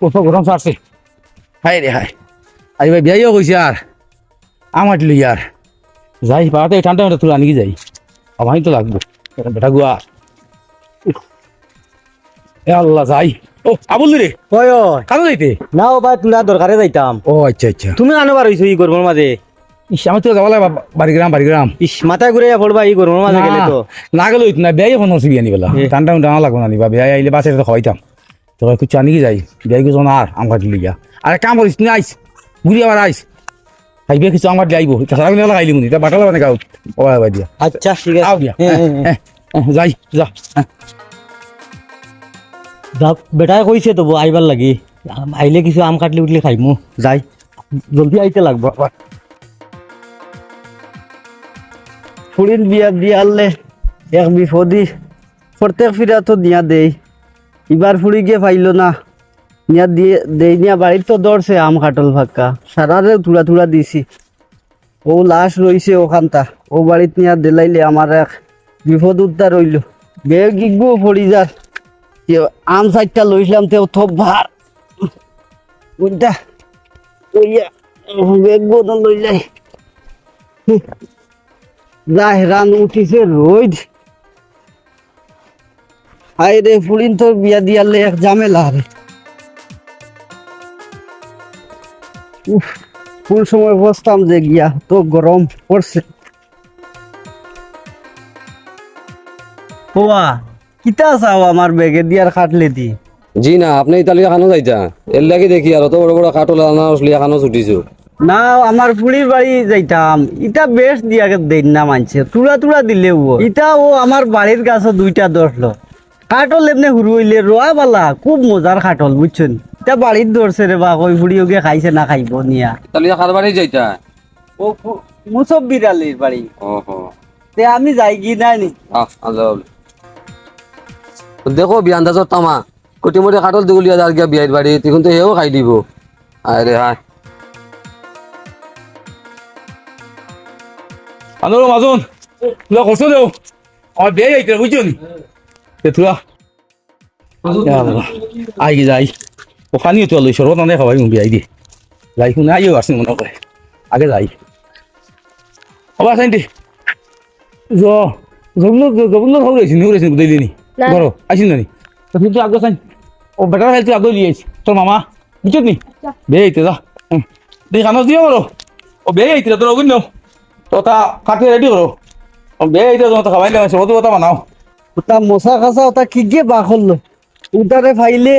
কত গরম ছাড়ছে হাই রে হাই আই ভাই বিয়াইও কইছে আর আমার লই আর যাই পাড়াতে ঠান্ডা ঠান্ডা তুলে আনি যাই আমারই তো লাগবো বেটা গুয়া এ আল্লাহ যাই ও আবুল রে ওই ওই যাইতে না ও ভাই তোমরা দরকারে যাইতাম ও আচ্ছা আচ্ছা তুমি আনো বার হইছো ই গরমের মাঝে ইস আমি তো যাওয়া লাগবে বাড়িগ্রাম বাড়িগ্রাম ইস মাথায় ঘুরে পড়বা ই গরমের মাঝে গেলে তো না গেলে না বিয়াই ফোন নসিবি আনি বেলা। ঠান্ডা ঠান্ডা লাগবো না নিবা বিয়াই আইলে বাসায় তো খাওয়াইতাম তো একটু চানি কি যাই বিয়াই কিছু না আর আম কাটি লিগা আরে কাম করিস তুই আইস ঘুরি আবার আইস খাইবে কিছু আমার দিয়ে আইব তাছাড়া কিন্তু লাগাইলি মুনি তা বাটালা মানে গাও ও দিয়া। আচ্ছা ঠিক আও দিয়া। যাই যা। যা বেটাই কইছে তো আইবার লাগি। আইলে কিছু আম কাটলি উঠলি খাইমু যাই। জলদি আইতে লাগবো। ফুরির বিয়া দিয়ালে এক বিপদি। প্রত্যেক ফিরা তো দিয়া দেই। এবার ফুরি গিয়ে পাইল না। নিয়া দিয়ে, দেই নিয়া বাড়ির তো দৌড়ছে আম কাটল ফাঁকা। সারারে তুলা তুলা দিছি। ও লাশ রইছে ওখানটা ও বাড়িত নিয়া দেলাইলে আমার এক বিপদ উদ্ধার রইল বে গিগবো পড়ি যার। আম সাইডটা লইছিলাম তেও থপ ভার। ওইটা ওইয়া বেগ বোতল লই যাই যাই রান উঠিছে রোদ হাই রে ফুলিন, তোর বিয়া দিয়ালে এক ঝামেলা রে। উফ, কোন সময় বসতাম যে গিয়া, তো গরম পড়ছে। হোয়া কিতা চাও আমার বেগে দিয়ার খাটলে দি? জি না, আপনি ইতালিয়া খানো যাইতা। এর লাগে দেখি আর অত বড় বড় কাটল আনারস লিয়া খানো ছুটিছো। না আমার ফুলির বাড়ি যাইতাম। ইটা বেশ দিয়া দেন না মানছে। তুলা তুলা দিলে ও। ইটা ও আমার বাড়ির গাছে দুইটা ধরলো। কাটল এমনি হুরু হইলে রোয়া বালা খুব মজার কাটল বুঝছেন? ইটা বাড়ির ধরছে রে বা কই ফুড়ি ওকে খাইছে না খাইব নিয়া। ইতালিয়া খার বাড়ি যাইতা? ও মুসব্বির আলীর বাড়ি। ওহো। তে আমি যাই কি না নি। দেখো বিয়া আন্দাজত তামা কোটি মোটি কাটল দিগুলিয়া যার গিয়া বিয়ার বাড়ি তখন তো হেও খাই দিব। আরে হায়। আন্দোলন মাজুন। তুলা করছ দেও। আমার বিয়াই আইতে বুঝছ নি? তে তুলা। ইয়া আল্লাহ আই কি যাই। ওখানে তো লই সরব না খাওয়াই বিয়াই দি যাই শুনে আইও আসনি মনে করে আগে যাই। আবার সাইন্টি জ জগুলো জগুলো খাও রয়েছি নিউ রয়েছি বুঝলি নি বড় আইসিন না নি? তো কিন্তু আগে সাইন ও বেটার হেলথ আগে লিয়ে আইছি তোর মামা বুঝছ নি? বে আইতে যা। দেখ আনো দিও বড় ও বে আইতে তোর অগুন নাও তো তা কাটে রেডি করো। ও বে আইতে তোমার খাবাই কথা বানাও। ওটা মশা খাসা ওটা কি গিয়ে বা করল উতারে ফাইলে।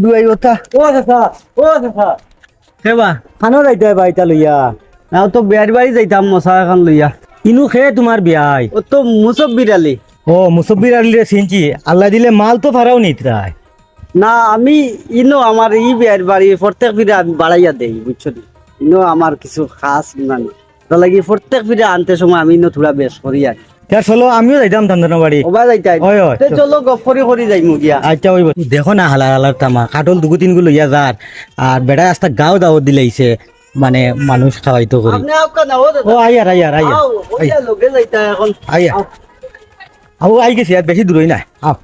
দুয়াই ওটা। ও দেখা ও দেখা সেবা খানো যাইতে বাইতা লইয়া। না তো বিয়ার বাড়ি যাইতাম মশা এখন লইয়া। ইনু খে তোমার বিয়াই। ও তো মুসব্বির আলী ও মুসব্বির আলীরে চিনছি আল্লাহ দিলে মাল তো ফারাও নিতরায় না আমি ইনো আমার ই বিয়ার বাড়ি প্রত্যেক ফিরে আমি বাড়াইয়া দেই বুঝছ নি? ইনো আমার কিছু খাস মানে তো লাগি প্রত্যেক ফিরে আনতে সময় আমি ইনো থোড়া বেশ করি আর। চলো আমিও যাইতাম ধান্দনা বাড়ি ওবা যাইতাই। ওই, ওই, চলো। গপ করি করি যাই মুগিয়া আচ্ছা ওই দেখো না হালার হালার তামা কাটল দুগু তিনগু লইয়া যার আর বেড়া আস্তা গাও দাওয়াত দিলাইছে মানে মানুষ খাওয়াইতো করি আপনি আপকা না ও ও আইয়ার আইয়ার আইয়ার লগে যাইতা এখন। আইয়া আও আই গেছি আর বেশি দূরই নাই। আও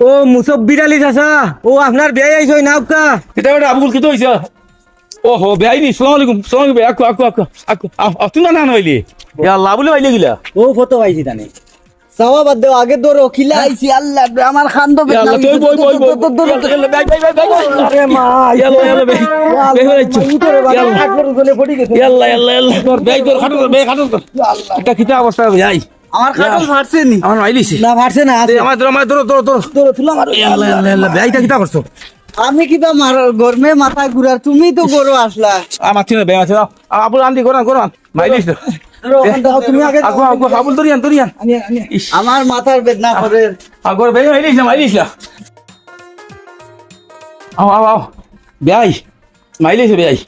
ও মুসব্বির আলী চাচা। ও আপনার বিয়ে আইছো না বেটা আবুল কিতো হইছে ও হো বে সালাম আলাইকুম সালাম আলাইকুম আকু আকু আকু আকু তুমি না না হইলি ইয়া আল্লাহ বলে গিলা ও ফটো পাইছি তানে সাওয়া বাদ দেও আগে ধরো খিলা আইছি আল্লাহ আমার খান্দ ইয়া আল্লাহ তুই বই বই বই বাই বাই বাই বাই আরে মা ইয়া আল্লাহ ইয়া আল্লাহ বে বে হইছে ইয়া আল্লাহ ইয়া আল্লাহ ইয়া আল্লাহ ইয়া আল্লাহ বে তোর খাটো বে খাটো এটা কিতা অবস্থা ভাই আমার খাটল ফাটছে নি আমার মাইলিছি না পারছে না আমার ধরো আমার ধরো ধরো ধরো ধরো তুলা মারো ইয়া আল্লাহ ইয়া আল্লাহ ইয়া এটা কিতা করছ আমি কিবা মার গরমে মাথা ঘুরার তুমি তো গরো আসলা আমার ঠিক বে আছে আবুল আন্দি কোরআন কোরআন মাইলিস আমার মাথার বেদনা করে আগর বে মাইলিস না মাইলিস না আও আও আও। বেয়াই। মাইলিস বেয়াই।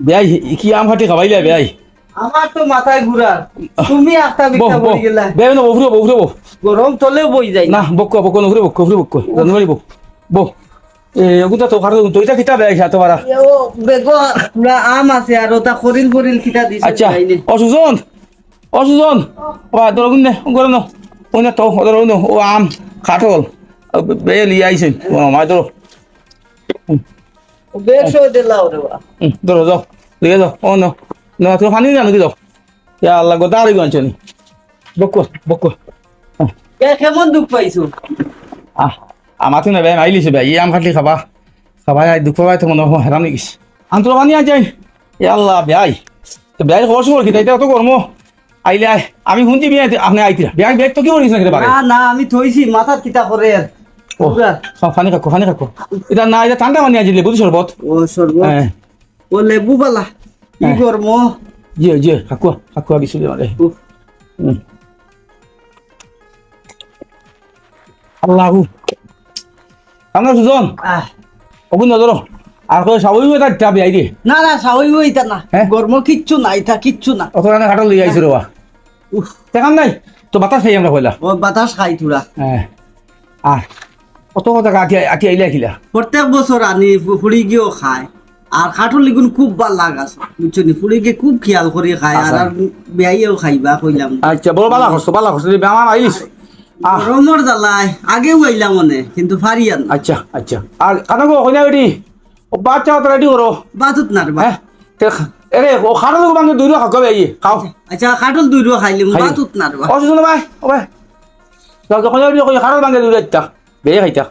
বেয়াই কি আম খাটি খাবাইলে বেয়াই। আমার তো মাথায় তুমি বিটা বহ পড়ে গেলা। বে না বফরে বফরে গরম বই যায় না। বক্ক বক্ক নফরে বক্ক বক্ক জানুয়ারি বহ বহ। এ ওগুতা তো খাটো তো এটা কিতা বেয়াই সাতো পারা বেগো পুরা আম আছে আর ওটা খরিল ফরিল কিটা দিছে আচ্ছা। ও সুজন। ও তোর গুন নে। করে নো ওই তো ওদের নো ও আম কাঠল বে লিয়ে আইছেন ও মাই ধরো বেশো দিলাও রে বা। ধরো যাও লিয়ে যাও ও নো। না তুই পানি না নাকি যাও ইয়া আল্লাহ গো দাঁড়ি গাঞ্চনি বকো বকো কেমন দুঃখ পাইছো? আহ। আমার তো না ভাই ভাই আম খাটলি খাবা। খাবা আই দুঃখ পাই তো মনে হয় হেরাম নিগিস আম তোর পানি আই ইয়া আল্লাহ ভাই ভাই খবর সবর কি? তাই তো কর্ম আইলে আই। আমি শুনছি বিয়ে আপনি আইতিরা ব্যাগ ব্যাগ তো কি করিস না পারে না না আমি থইছি মাথার কিতা করে ও পানি খাকো পানি খাকো এটা না এটা ঠান্ডা পানি আজি লেবু শরবত ও হ্যাঁ ও লেবু বালা কি। করম জিয়ে খাকুয়া খাকুয়া বিশু মানে। উফ। আল্লাহু। আমরা সুজন। অগুন নজর। আর কই সাবই টাবি না না না। হ্যাঁ? গরম কিচ্ছু না ইতা কিচ্ছু না। অত রানে ঘাটল লই আইছো উফ। দেখাম নাই তো বাতাস খাই আমরা কইলা। বাতাস খাই তুরা হ্যাঁ। আর কত কথা আটি আটি আইলে আখিলা প্রত্যেক বছর আনি ফুড়ি গিয়েও খায়। আর খাটুর লিগুন খুব ভালো লাগাছ বুঝছ নি? ফুড়ি গিয়ে খুব খেয়াল করে খায়। আর আর বেয়াইও খাইবা কইলাম। আচ্ছা বড় বালা করছ বালা করছ আমার আইলিস আহ গরমর জ্বালায় আগেও আইলাম মনে কিন্তু ফারিয়ান আচ্ছা আচ্ছা। আর কানা গো কইনা বেটি ও বাচ্চা তো রেডি করো বাতুত না রে। হ্যাঁ এরে ও খাড়া লোক বাঙ্গে দুইরো খাকবে আইয়ে খাও। আচ্ছা খাটুল দুই খাইলিম খাইলিম। বাতুত না রে ও সুজন ভাই ও ভাই যাও যখন যাবি কই খাড়া বাঙ্গে দুইরো ইত্তা বে খাইতা।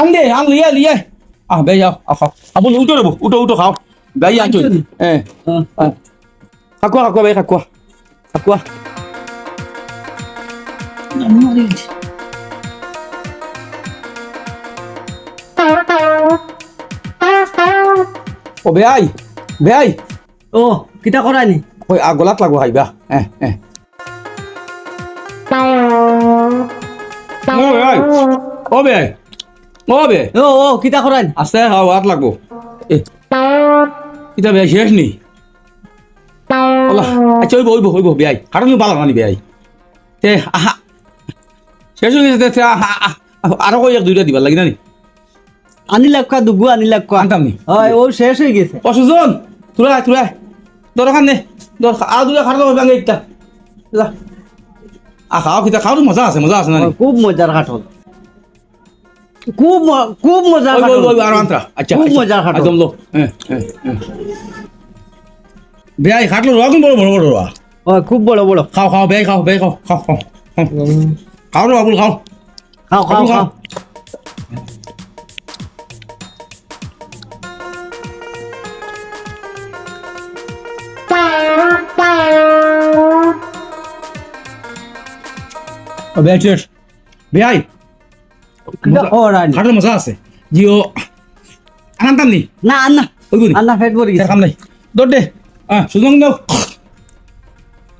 আন দে আন লিয়ে লিয়ে আহ বে যাও আহ খাও। আবুল উঠো রেবো উঠো উঠো খাও বেই আনছো হ্যাঁ। খাকুয়া খাকুয়া বে খাকুয়া খাকুয়া ও বেআই বেআই ও কিতা করানি ওই আ গলাত লাগবো খাইবা হ্যাঁ হ্যাঁ ও বেআই ও বেআই ও বে ও ও কিতা করানি আস্তে খাও হাত লাগবো। এটা বেআই শেষ নি? আচ্ছা ওইব ওইব ওইব বেআই হাঁটানো পালা নানি বেআই তে আহা। শেষ হয়ে গেছে আরও কই এক দুইটা দিবার লাগি না নি? আনি লাগকা দুগু আনি লাগকা আনতাম নি? হয় ও শেষ হয়ে গেছে। ও সুজন তুলাই তুলাই দরকার নে? দরকার আর দুটা দাওয়া ভাঙে একটা যা আ খাও কিতা খাও মজা আছে মজা আছে না খুব মজার খাটল খুব খুব ওই আর আন্তরা আচ্ছা খুব আচ্ছা। মজার খাটল। একদম লো। বেয়াই খাটলো রোয়া কোন বড় বড় বড় রোয়া ও খুব বড় বড়। খাও খাও বেয়াই খাও বেয়াই খাও খাও খাও খাও। খাও রে বাবুল খাও। খাও খাও খাও। বেয়াই বেয়াই। খাটলো মজা আছে। জিও আনতাম নি না। আন্না ওই গুনি আন্না ফেট পড়ে তার গেছে। কাম নাই দৌড় দে। আহ সুজন দাও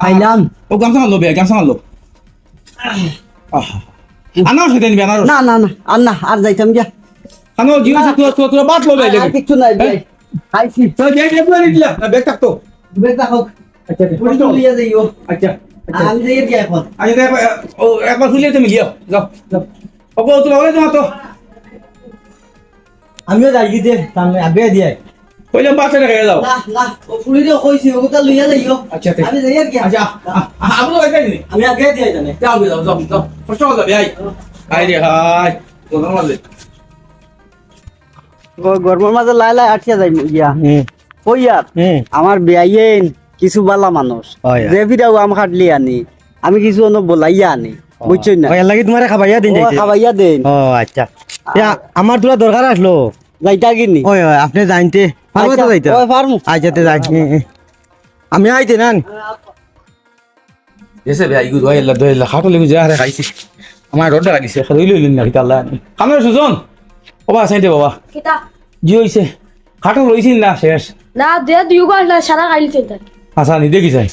খাইলাম ও গামছা মারলো বেয়াই গামছা মারলো আনারস খেতে নিবি আনারস না না না আন্না আর যাইতাম গিয়া কানো জিও তুই তুই তুই বাট লো আর কিচ্ছু নাই ভাই খাইছি তো দিলা। থাকতো বেটা হোক আচ্ছা তো লিয়া যাইও আচ্ছা আমি যাই গিয়া এখন। আচ্ছা একবার তুমি যাও। যাও। ওপো তুমি বলে তোমার তো আমিও যাই কি তাহলে আগে দিয়ে। কইলে বাচ্চা যাও। না না ও তো কইছি ও কথা লিয়া যাইও আচ্ছা আমি যাই গিয়া আচ্ছা আপনি ওই যাই আমি আগে দিয়ে জানে। যাও যাও যাও যাও। কষ্ট আই। রে হাই। কোন গরমের মাঝে লাই লাই আটকে যাই গিয়া কই আর আমার বেআইন কিছু বালা মানুষ। যে আম খাটলি আনি আমি কিছু অন্য বলাইয়া আনি। বুঝছই না? লাগি তোমার খাবাইয়া দিন খাবাইয়া দেন। ও আচ্ছা। ইয়া, আমার তোরা দরকার আসলো যাইতা কিনি। ওই ওই আপনি জানতে পারব তো যাইতে। ওই ফার্মু আচ্ছা তে যাই। আমি আইতে না এসে বেয়াই গু আল্লাহ দই আল্লাহ খাটো লেগে যা রে খাইছি। আমার রোডটা লাগিছে রইল হইল না কিতা আল্লাহ। কামে সুজন। বাবা সাইডে বাবা। কিতা? জি হইছে খাটো রইছিন না শেষ। না দে দুই ঘণ্টা সারা খাইলি চিন্তা আচ্ছা নি দেখি যাই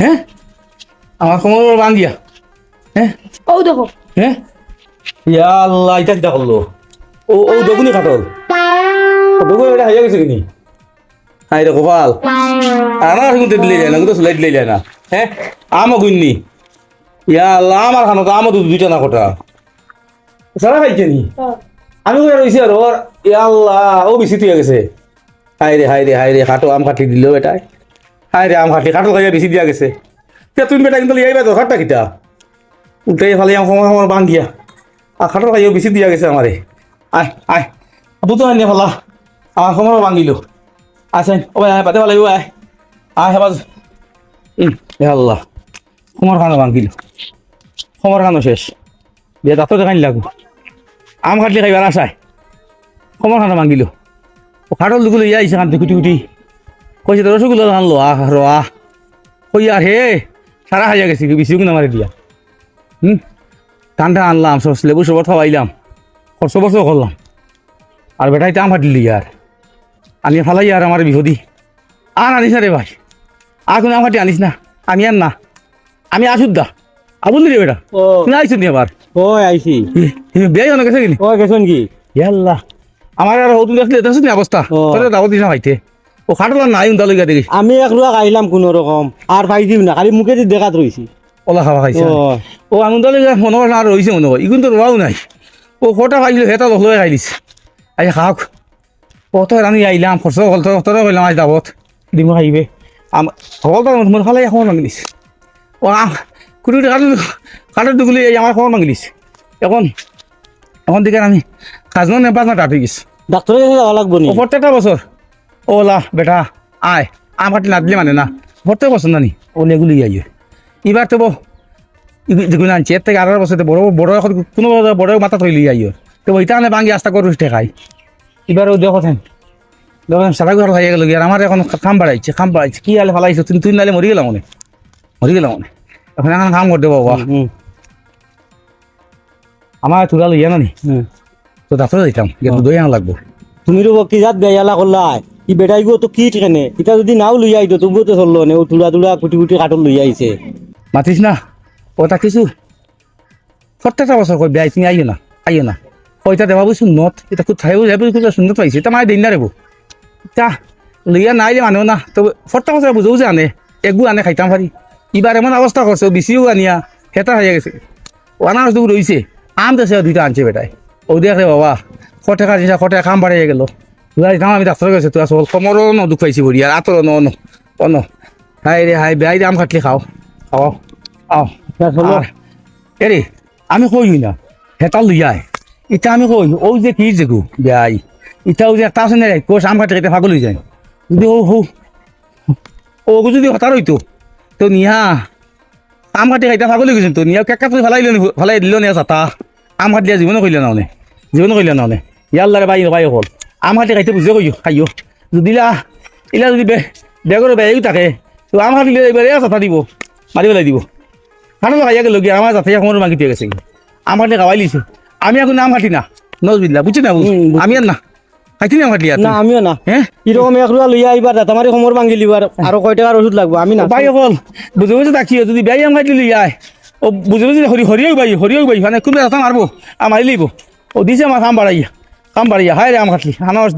হ্যাঁ আমার কোমর বান দিয়া। হ্যাঁ ও দেখো। হ্যাঁ ইয়া আল্লাহ কিটা করল? ও ও বেগুনি কাটল। ও এটা হাইয়া গেছে কিনি? হাই রে গোপাল। আমার কিন্তু দিলে যায় না কিন্তু সুলাই দিলে যায় না। হ্যাঁ আমও গুননি ইয়া আল্লাহ আমার খানো তো আমও দুইটা না কোটা। সারা খাইছে নি আমি কই রইছি আর ওর এ আল্লাহ ও বেশি তুই গেছে। হাই রে হাই রে হাই রে খাটো আম কাটি দিল বেটাই হাই রে আম কাটি খাটো খাইয়া বেশি দিয়া গেছে। তুমি বেটা কিন্তু তো খাটটা কিটা উল্টাই ফালে সময় সময় দিয়া। আর খাটো খাইয়া বেশি দিয়া গেছে আমারে আয় আয় আবু তো আনিয়া ফালা আমার সময় ভাঙিল আসেন ও ভাই পাতে ভালো আয় আয় হেবাজ আল্লাহ। সময় খানো ভাঙিল সময় খানো শেষ। বিয়ে তাতো দেখানি লাগু আম কাটলে খাইবার আসায় সময় খানো ও খাটল দুগুলো ইয়া আইসে কান্তি কুটি কুটি। কইছে তো রসগোল্লা আনলো? আহ র আহ। কই আর হে সারা হাইয়া গেছি বেশি গুণ মারি দিয়া। হুম? ঠান্ডা আনলাম সব লেবু সবর খাওয়াইলাম খরচ বর্ষ করলাম। আর বেটাই তো আম ফাটিলি আর। আনিয়ে ফালাই আর আমার বিহদি। আর আনিস না রে ভাই। আর কোনো ফাটি আনিস না। আমি আর না। আমি আসুদ দা আবুল রে বেটা? ও। তুমি আইসুন নি আবার? ওই আইছি তুমি বেয়াই অনেক গেছে কিনি? ওই গেছন কি? ইয়াল্লা আমার আর হতুন আসলে এটা শুনি অবস্থা? ও। তোর দাওয়াত দিস না ভাইতে। ও খাটলা নাই উন্দা লইগা দেখিস। আমি এক রুয়া খাইলাম কোনো রকম। আর পাই দিম না খালি মুখে দি দেখাত রইছি। ওলা খাওয়া খাইছে ও। আনন্দ লইগা মনে হয় আর রইছে মনে হয় ইগুন তো রোয়াও নাই। ও কটা খাইছিল হেটা লই খাইলিস আই খাওক। ও তো আমি আইলাম খরচ হল তোর কইলাম আজ দাবত। দিম খাইবে আম হল তো মোর খালাই এখন মাগিলিস ও আম কুড়ি কাটো কাটো দুগুলি আমার খবর মাগিলিস এখন এখন দিকে আমি খাজনা নেপাস না টাপি গেছি। ডাক্তারের কাছে যাওয়া লাগবো নি? প্রত্যেকটা বছর ওলা বেটা আয় আম কাটি না দিলে মানে না। প্রত্যেক বছর নানি। ও নেগুলি আইয়ে। এবার তো বো যেগুলো আনছি এর থেকে আঠারো বছর বড় বড় এখন কোনো বড় মাথা থইলি আইয়ে তো ওইটা আনে বাঙ্গি আস্তা করে খাই এবার ও দেখো থান দেখেন সারা ঘর হয়ে গেল আর আমার এখন খাম বাড়াইছে খাম বাড়াইছে। কি আলে ফালাইছে? তুই তুই নালে মরি গেলাম মনে। মরি গেলাম মনে। এখন এখন কাম করতে বাবা হুম আমার তুলা লইয়া নানি হুম। তো ডাক্তার যাইতাম। দই আনা লাগবো। তুমি রব কি যাত বেয়ালা করলাই ই বেটাই গো তো কি ঠিকানে ইটা যদি নাও লই আইতো তবুও তো চলল নে? ও তুলা তুলা কুটি কুটি কাটল লই আইছে। মাতিস না? ওটা কিছু প্রত্যেকটা বছর কই বেয়াই তুমি আইও না আইও না। কইতা দেবাবু সুন্নত এটা খুব থাইও যাব খুব সুন্নত পাইছে। এটা মায়ে দিন না রেবো তা লইয়া না আইলে মানুহ না। তো প্রত্যেক বছর বুঝেও যে আনে। একগু আনে, খাইতাম পারি এবার এমন অবস্থা করছে বেশিও আনিয়া হেতা হয়ে গেছে। আনার দুগু রইছে আম দেশে দুইটা আনছে বেটাই। ও দেখ রে বাবা। ক টাকা দিছা ক টাকা কাম বাড়িয়ে গেল। আমি ডাক্তার গেছে তুই আসল কমরও ন দুখ পাইছি ভরি আর আতর ন ন অন হাই রে হাই বেয়াই আম খাটলি খাও। খাও এরে আমি কই না। হেতাল লইয়াই ইটা আমি কই ও যে কি যে গো বেয়াই ইটাও যে একটা আছে না কোষ আম কাটে কেটে পাগল হয়ে যায়। যদি ও হো ও যদি হতার হইতো তো নিহা আম কাটে খাইতে পাগল হয়ে গেছে তো। নিয়া কেকা তুই ফেলাই দিল ফেলাই দিল নিয়া চাতা? আম কাটি দিয়া জীৱনো কৰিলে নহ'লে জীৱনো কৰিলে নহ'লে ইয়াৰ লাৰে বাই বাই অকল আম কাটি খাইতে বুজে কৈছো খাইও। যদিলা ইলা যদি বে বেগৰ বেয়াও থাকে তো আম কাটিলে এইবাৰ এয়া চাতা দিব মাৰি পেলাই দিব খানো খাইয়া গেল গিয়ে আমার যাতে এখন মাগি দিয়ে গেছে। আমার খাওয়াই লিছে আমি এখন নাম হাঁটি না। নজবিল্লা বুঝছি না আমি আর না। খাইছি না আর না আমিও না। হ্যাঁ এরকম এক রুয়া লইয়া আইবার দাঁতামারি সমর ভাঙি লিবার আরও কয় টাকার ওষুধ লাগবো আমি না। অকল বুঝে বুঝে যদি বেয়াই আম খাইলি লিয়াই ও বুঝে বুঝে হরি হরিও বাই হরিও বাই মানে কোন রাস্তা মারবো আর মারি লিব ও দিছে আমার কাম বাড়াইয়া বাড়াইয়া হায় রে আম খাটলি আনারস